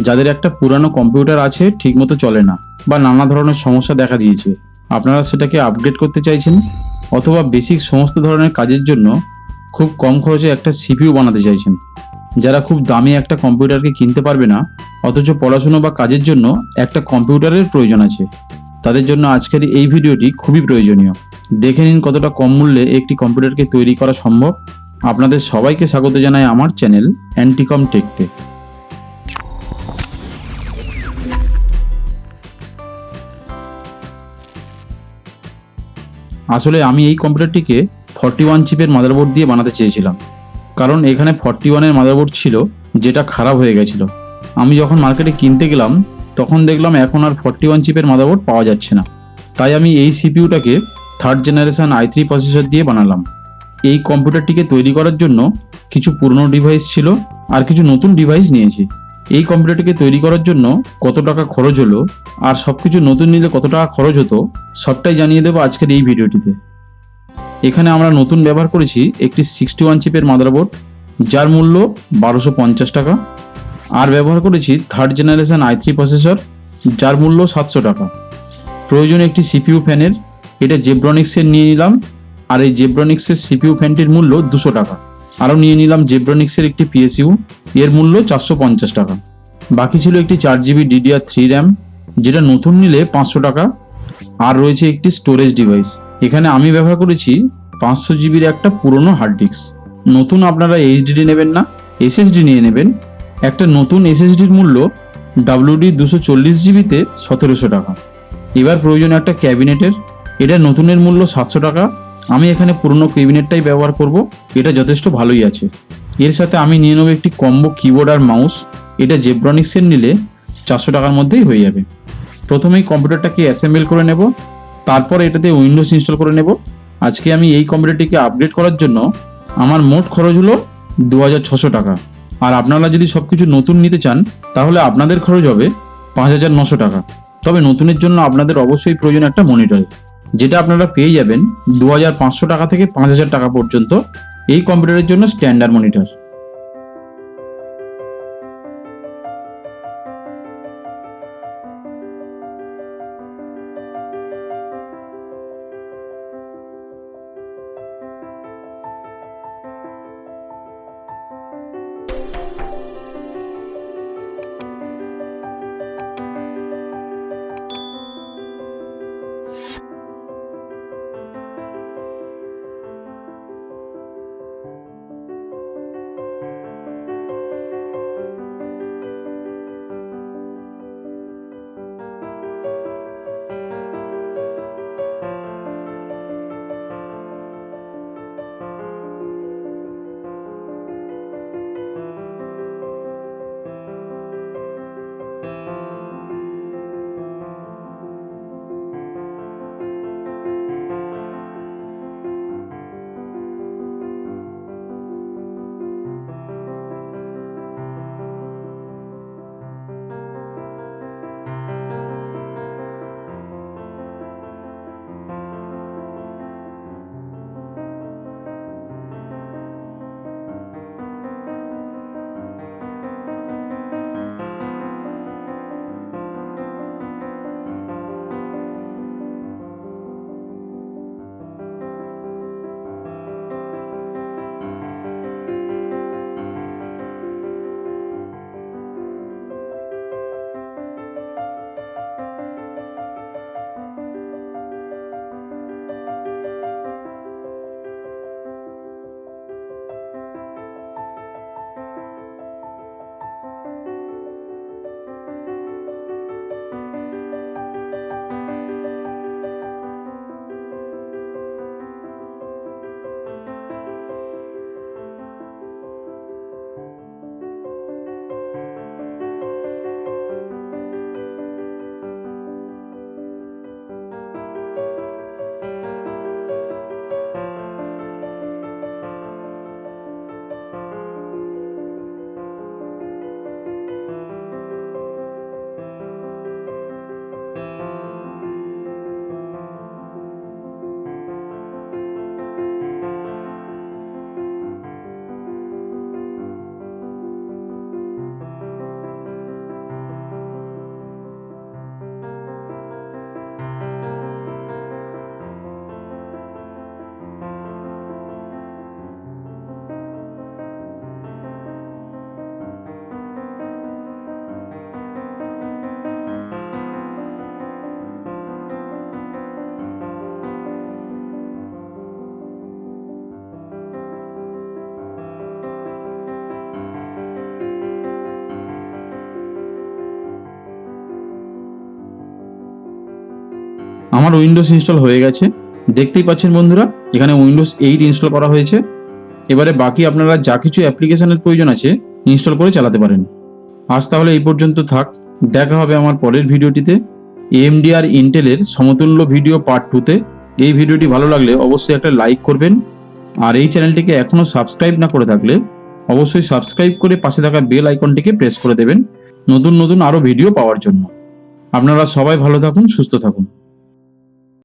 যাদের একটা পুরানো কম্পিউটার আছে ঠিকমতো চলে না বা নানা ধরনের সমস্যা দেখা দিয়েছে। আপনারা সেটাকে আপগ্রেড করতে চাইছেন অথবা বেসিক সমস্ত ধরনের কাজের জন্য খুব কম খরচে একটা সিপিইউ বানাতে চাইছেন। যারা খুব দামি একটা কম্পিউটারকে কিনতে পারবে না, অথচ পড়াশুনো বা কাজের জন্য একটা কম্পিউটারের প্রয়োজন আছে। তাদের জন্য আজকের এই ভিডিওটি খুবই প্রয়োজনীয়। দেখে নিন কতটা কম মূল্যে একটি কম্পিউটারকে তৈরি করা সম্ভব। আপনাদের সবাইকে স্বাগত জানাই আমার চ্যানেল অ্যান্টিকম টেকতে আসলে আমি এই কম্পিউটারটিকে ফর্টি ওয়ান চিপের মাদারবোর্ড দিয়ে বানাতে চেয়েছিলাম। কারণ এখানে ফর্টি ওয়ানের মাদারবোর্ড ছিল, যেটা খারাপ হয়ে গেছিল। আমি যখন মার্কেটে কিনতে গেলাম, তখন দেখলাম এখন আর ফর্টি ওয়ান চিপের মাদারবোর্ড পাওয়া যাচ্ছে না। তাই আমি এই সিপিইউটাকে third generation I three processor দিয়ে বানালাম। এই কম্পিউটারটিকে তৈরি করার জন্য কিছু পুরনো ডিভাইস ছিল, আর কিছু নতুন ডিভাইস নিয়েছি। এই কম্পিউটারটিকে তৈরি করার জন্য কত টাকা খরচ হলো আর সব কিছু নতুন নিলে কত টাকা খরচ হতো, সবটাই জানিয়ে দেবো আজকের এই ভিডিওটিতে। এখানে আমরা নতুন ব্যবহার করেছি একটি সিক্সটি ওয়ান চিপের মাদারবোর্ড যার মূল্য বারোশো পঞ্চাশ টাকা। আর ব্যবহার করেছি third generation I three processor, যার মূল্য সাতশো টাকা। প্রয়োজন একটি সিপিইউ ফ্যানের, এটা জেব্রনিক্সের নিয়ে নিলাম, আর এই জেব্রনিক্সের সিপিইউ ফ্যানটির মূল্য দুশো টাকা। আরও নিয়ে নিলাম জেব্রনিক্সের একটি পিএসইউ এর মূল্য চারশো পঞ্চাশ টাকা। বাকি ছিল একটি চার জিবি ডিডিআর থ্রি র্যাম যেটা নতুন নিলে পাঁচশো টাকা। আর রয়েছে একটি স্টোরেজ ডিভাইস এখানে আমি ব্যবহার করেছি পাঁচশো জিবির একটা পুরনো হার্ড ডিস্ক নতুন আপনারা এইচডিডি নেবেন না এসএসডি নিয়ে নেবেন। একটা নতুন এসএসডির মূল্য ডাব্লিউডি দুশো চল্লিশ জিবিতে সতেরোশো টাকা। এবার প্রয়োজন একটা ক্যাবিনেটের, এটা নতুনের মূল্য সাতশো টাকা আমি এখানে পুরনো ক্যাবিনেটটাই ব্যবহার করব, এটা যথেষ্ট ভালোই আছে। এর সাথে আমি নিয়ে নেব একটি কম্বো, কিবোর্ড আর মাউস। এটা জেব্রনিক্সের নিলে চারশো টাকার মধ্যেই হয়ে যাবে। প্রথমেই কম্পিউটারটাকে অ্যাসেম্বল করে নেব, তারপর এটাতে উইন্ডোজ ইনস্টল করে নেব। আজকে আমি এই কম্পিউটারটিকে আপগ্রেড করার জন্য আমার মোট খরচ হলো দু টাকা। আর আপনারা যদি সব কিছু নতুন নিতে চান, তাহলে আপনাদের খরচ হবে পাঁচ হাজার নশো টাকা। তবে নতুনের জন্য আপনাদের অবশ্যই প্রয়োজন একটা মনিটর। যেটা আপনারা পেয়ে যাবেন দু হাজার পাঁচশো টাকা থেকে পাঁচ হাজার টাকা পর্যন্ত এই কম্পিউটারের জন্য স্ট্যান্ডার্ড মনিটর আমার উইন্ডোজ ইনস্টল হয়ে গেছে। দেখতেই পাচ্ছেন বন্ধুরা, এখানে উইন্ডোজ এইট ইনস্টল করা হয়েছে। এবারে বাকি আপনারা যা কিছু অ্যাপ্লিকেশনের প্রয়োজন আছে ইনস্টল করে চালাতে পারেন। আজ তাহলে এই পর্যন্ত থাক। দেখা হবে আমার পরের ভিডিওটিতে। এমডি আর ইন্টেলের সমতুল্য ভিডিও পার্ট টুতে এই ভিডিওটি ভালো লাগলে অবশ্যই একটা লাইক করবেন। আর এই চ্যানেলটিকে এখনও সাবস্ক্রাইব না করে থাকলে অবশ্যই সাবস্ক্রাইব করে পাশে থাকা বেল আইকনটিকে প্রেস করে দেবেন। নতুন নতুন আরও ভিডিও পাওয়ার জন্য। আপনারা সবাই ভালো থাকুন, সুস্থ থাকুন।